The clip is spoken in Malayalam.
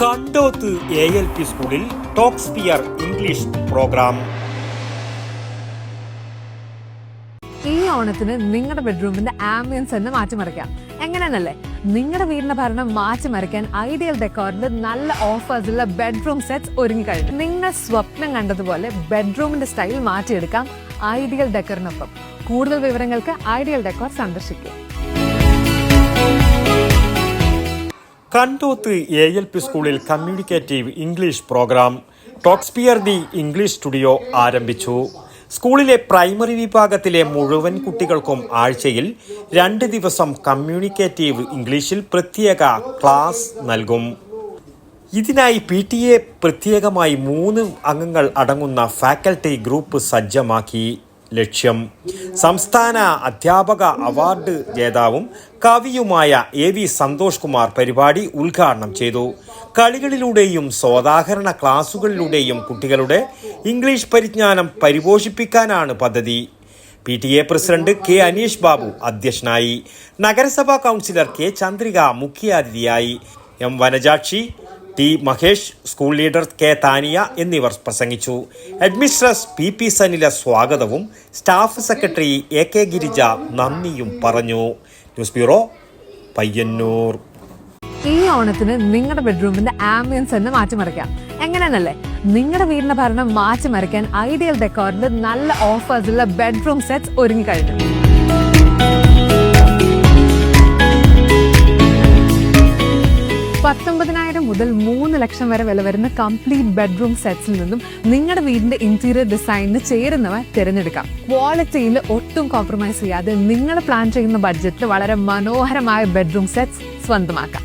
കണ്ടോത്ത് എ എൽ പി സ്കൂളിൽ ടോപ്പ് സ്പിയർ ഇംഗ്ലീഷ് പ്രോഗ്രാം ഈ ഓണത്തിന് നിങ്ങളുടെ ബെഡ്റൂമിന്റെ ആംബിയൻസ് തന്നെ മാറ്റിമറിക്കാം. എങ്ങനെയാണല്ലേ നിങ്ങളുടെ വീടിന്റെ ഭരണം മാറ്റിമറിക്കാൻ ഐഡിയൽ ഡെക്കോറിന്റെ നല്ല ഓഫേഴ്സുള്ള ബെഡ്റൂം സെറ്റ്സ് ഒരുങ്ങി കഴിഞ്ഞു നിങ്ങൾ സ്വപ്നം കണ്ടതുപോലെ ബെഡ്റൂമിന്റെ സ്റ്റൈൽ മാറ്റിയെടുക്കാം ഐഡിയൽ ഡെക്കറിനൊപ്പം കൂടുതൽ വിവരങ്ങൾക്ക് ഐഡിയൽ ഡെക്കോർ സന്ദർശിക്കുക. കണ്ടോത്ത് എ എൽ പി സ്കൂളിൽ communicative English program Talkspear the English studio ആരംഭിച്ചു. സ്കൂളിലെ പ്രൈമറി വിഭാഗത്തിലെ മുഴുവൻ കുട്ടികൾക്കും ആഴ്ചയിൽ രണ്ട് ദിവസം കമ്മ്യൂണിക്കേറ്റീവ് ഇംഗ്ലീഷിൽ പ്രത്യേക ക്ലാസ് നൽകും. ഇതിനായി പി ടി എ പ്രത്യേകമായി മൂന്ന് അംഗങ്ങൾ അടങ്ങുന്ന ഫാക്കൽറ്റി ഗ്രൂപ്പ് സജ്ജമാക്കി. ലക്ഷ്യം. സംസ്ഥാന അധ്യാപക അവാർഡ് ജേതാവും കവിയുമായ എ വി സന്തോഷ് കുമാർ പരിപാടി ഉദ്ഘാടനം ചെയ്തു. കളികളിലൂടെയും സ്വാതാഹരണ ക്ലാസുകളിലൂടെയും കുട്ടികളുടെ ഇംഗ്ലീഷ് പരിജ്ഞാനം പരിപോഷിപ്പിക്കാനാണ് പദ്ധതി. P T A president K Anish Babu അധ്യക്ഷനായി. നഗരസഭാ കൗൺസിലർ കെ ചന്ദ്രിക മുഖ്യാതിഥിയായി. M Vanajakshi T Mahesh school leader K Thaniya എന്നിവർ പ്രസംഗിച്ചു. അഡ്മിനിസ്ട്രസ് പി പി സനില സ്വാഗതവും staff secretary A K Girija നന്ദിയും പറഞ്ഞു. News bureau Payyanur. ഈ ഓണത്തിന് നിങ്ങളുടെ ബെഡ്റൂമിന്റെ ആംബിയൻസ് തന്നെ മാറ്റിമറിക്കാം. എങ്ങനെയാണല്ലേ നിങ്ങളുടെ വീടിന്റെ ഭരണം മാറ്റിമറിക്കാൻ ഐഡിയൽ ഡെക്കോറിന്റെ നല്ല ഓഫേഴ്സുള്ള ബെഡ്റൂം സെറ്റ്സ് ഒരുങ്ങി കഴിഞ്ഞു. പത്തൊമ്പതിനായിരം മുതൽ മൂന്ന് ലക്ഷം വരെ വില വരുന്ന കംപ്ലീറ്റ് ബെഡ്റൂം സെറ്റ്സിൽ നിന്നും നിങ്ങളുടെ വീടിന്റെ ഇന്റീരിയർ ഡിസൈനിന് ചേരുന്നവ തിരഞ്ഞെടുക്കാം. ക്വാളിറ്റിയിൽ ഒട്ടും കോംപ്രമൈസ് ചെയ്യാതെ നിങ്ങൾ പ്ലാൻ ചെയ്യുന്ന ബഡ്ജറ്റിൽ വളരെ മനോഹരമായ ബെഡ്റൂം സെറ്റ്സ് സ്വന്തമാക്കാം.